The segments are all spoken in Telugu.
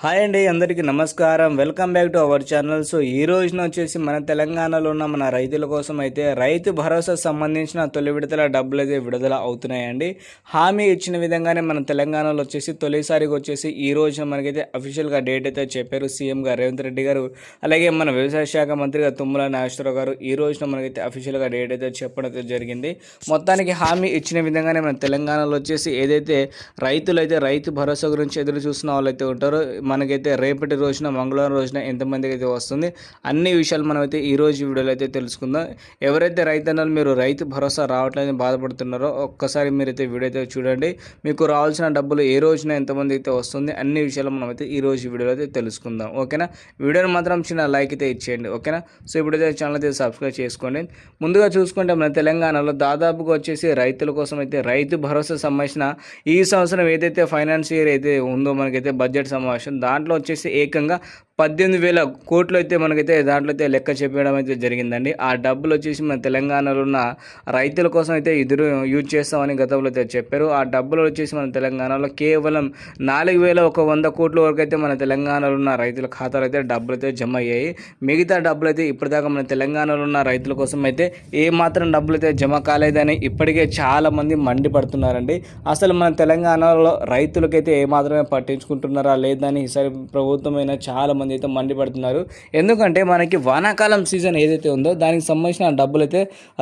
హాయ్ అండి అందరికీ నమస్కారం. Welcome back to our channel. So ఈ రోజున వచ్చేసి మన తెలంగాణలో ఉన్న మన రైతుల కోసం అయితే రైతు భరోసా సంబంధించిన తొలి విడతల డబ్బులు అయితే విడుదల అవుతున్నాయండి. హామీ ఇచ్చిన విధంగానే మన తెలంగాణలో వచ్చేసి తొలిసారిగా వచ్చేసి ఈ రోజున మనకైతే అఫీషియల్గా డేట్ అయితే చెప్పారు సీఎం రేవంత్ రెడ్డి గారు. అలాగే మన వ్యవసాయ శాఖ మంత్రిగా తుమ్మల నాగేశ్వరరావు గారు ఈ రోజున మనకైతే అఫీషియల్గా డేట్ అయితే చెప్పడం అయితే జరిగింది. మొత్తానికి హామీ ఇచ్చిన విధంగానే మన తెలంగాణలో వచ్చేసి ఏదైతే రైతులు అయితే రైతు భరోసా గురించి ఎదురు చూస్తున్న వాళ్ళైతే ఉంటారో మనకైతే రేపటి రోజున మంగళవారం రోజున ఎంతమందికి అయితే వస్తుంది అన్ని విషయాలు మనమైతే ఈ రోజు వీడియోలో అయితే తెలుసుకుందాం. ఎవరైతే రైతన్నలు మీరు రైతు భరోసా రావట్లేదని బాధపడుతున్నారో ఒక్కసారి మీరైతే వీడియో అయితే చూడండి. మీకు రావాల్సిన డబ్బులు ఏ రోజున ఎంతమంది అయితే వస్తుంది అన్ని విషయాలు మనమైతే ఈ రోజు వీడియోలో అయితే తెలుసుకుందాం. ఓకేనా? వీడియోని మాత్రం చిన్న లైక్ అయితే ఇచ్చేయండి ఓకేనా? సో ఇప్పుడైతే ఛానల్ అయితే సబ్స్క్రైబ్ చేసుకోండి. ముందుగా చూసుకుంటే మన తెలంగాణలో దాదాపుగా వచ్చేసి రైతుల కోసం అయితే రైతు భరోసా సంబంధించిన ఈ సంవత్సరం ఏదైతే ఫైనాన్స్ ఇయర్ అయితే ఉందో మనకైతే బడ్జెట్ సమావేశం దాంట్లో వచ్చేసి ఏకంగా పద్దెనిమిది వేల కోట్లు అయితే మనకైతే దాంట్లో అయితే లెక్క చెప్పడం అయితే జరిగిందండి. ఆ డబ్బులు వచ్చేసి మన తెలంగాణలో ఉన్న రైతుల కోసం అయితే ఎదురు యూజ్ చేస్తామని గతంలో అయితే చెప్పారు. ఆ డబ్బులు వచ్చేసి మన తెలంగాణలో కేవలం నాలుగు వేల ఒక వంద కోట్ల వరకు అయితే మన తెలంగాణలో ఉన్న రైతుల ఖాతాలో అయితే డబ్బులు అయితే జమ అయ్యాయి. మిగతా డబ్బులు అయితే ఇప్పటిదాకా మన తెలంగాణలో ఉన్న రైతుల కోసం అయితే ఏ మాత్రం డబ్బులు అయితే జమ కాలేదని ఇప్పటికే చాలామంది మండిపడుతున్నారండి. అసలు మన తెలంగాణలో రైతులకైతే ఏ మాత్రమే పట్టించుకుంటున్నారా లేదని ఈసారి ప్రభుత్వం అయినా చాలా చాలామంది అయితే మండిపడుతున్నారు ఎందుకంటే మనకి వానాకాలం సీజన్ ఏదైతే ఉందో దానికి సంబంధించిన డబ్బులు అయితే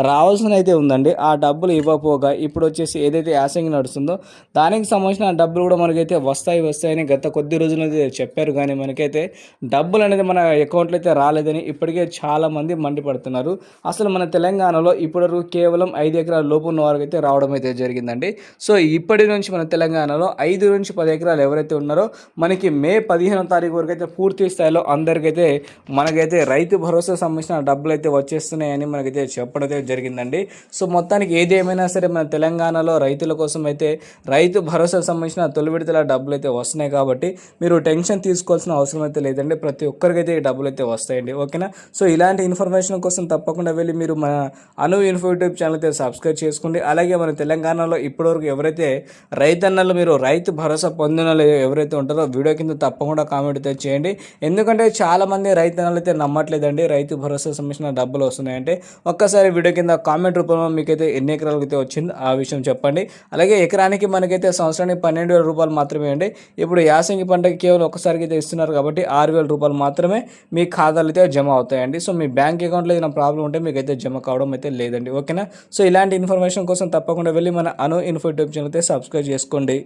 రావాల్సిన అయితే ఉందండి. ఆ డబ్బులు ఇవ్వకపోగా ఇప్పుడు వచ్చేసి ఏదైతే యాసంగి నడుస్తుందో దానికి సంబంధించిన డబ్బులు కూడా మనకైతే వస్తాయి వస్తాయని గత కొద్ది రోజులు అయితే చెప్పారు. కానీ మనకైతే డబ్బులు అనేది మన అకౌంట్లో అయితే రాలేదని ఇప్పటికే చాలామంది మండిపడుతున్నారు అసలు మన తెలంగాణలో ఇప్పటివరకు కేవలం ఐదు ఎకరాల లోపు ఉన్న వారికి అయితే రావడం అయితే జరిగిందండి. సో ఇప్పటి నుంచి మన తెలంగాణలో ఐదు నుంచి పది ఎకరాలు ఎవరైతే ఉన్నారో మనకి మే పదిహేనో తారీఖు వరకు అయితే పూర్తి స్థాయిలో అందరికైతే మనకైతే రైతు భరోసా సంబంధించిన డబ్బులు అయితే వచ్చేస్తున్నాయని మనకైతే చెప్పడం అయితే జరిగిందండి. సో మొత్తానికి ఏది ఏమైనా సరే మన తెలంగాణలో రైతుల కోసం అయితే రైతు భరోసా సంబంధించిన తొలి విడతల డబ్బులు అయితే వస్తున్నాయి కాబట్టి మీరు టెన్షన్ తీసుకోవాల్సిన అవసరం అయితే లేదండి. ప్రతి ఒక్కరికైతే ఈ డబ్బులు అయితే వస్తాయండి. ఓకేనా? సో ఇలాంటి ఇన్ఫర్మేషన్ కోసం తప్పకుండా వెళ్ళి మీరు మన అను ఇన్ఫో యూట్యూబ్ ఛానల్ అయితే సబ్స్క్రైబ్ చేసుకోండి. అలాగే మన తెలంగాణలో ఇప్పటివరకు ఎవరైతే రైతన్నలు మీరు రైతు భరోసా పొందిన ఎవరైతే ఉంటారో వీడియో కింద తప్పకుండా కామెంట్ అయితే చేయండి. ఎందుకంటే చాలా మంది రైతన్నలు అయితే నమ్మట్లేదండి. రైతు భరోసా సంబంధించిన డబ్బులు వస్తున్నాయంటే ఒక్కసారి వీడియో కింద కామెంట్ రూపంలో మీకైతే ఎన్ని ఎకరాలకు అయితే వచ్చింది ఆ విషయం చెప్పండి. అలాగే ఎకరానికి మనకైతే సంవత్సరానికి పన్నెండు వేల రూపాయలు మాత్రమే అండి. ఇప్పుడు యాసంగి పంటకి కేవలం ఒకసారికి అయితే ఇస్తున్నారు కాబట్టి ఆరు వేల రూపాయలు మాత్రమే మీ ఖాతాలు అయితే జమ అవుతాయండి. సో మీ బ్యాంక్ అకౌంట్లో ఏదైనా ప్రాబ్లం ఉంటే మీకు అయితే జమ కావడం అయితే లేదండి. ఓకేనా? సో ఇలాంటి ఇన్ఫర్మేషన్ కోసం తప్పకుండా వెళ్ళి మన అను ఇన్ఫో యూట్యూబ్ ఛానల్ అయితే సబ్స్క్రైబ్ చేసుకోండి.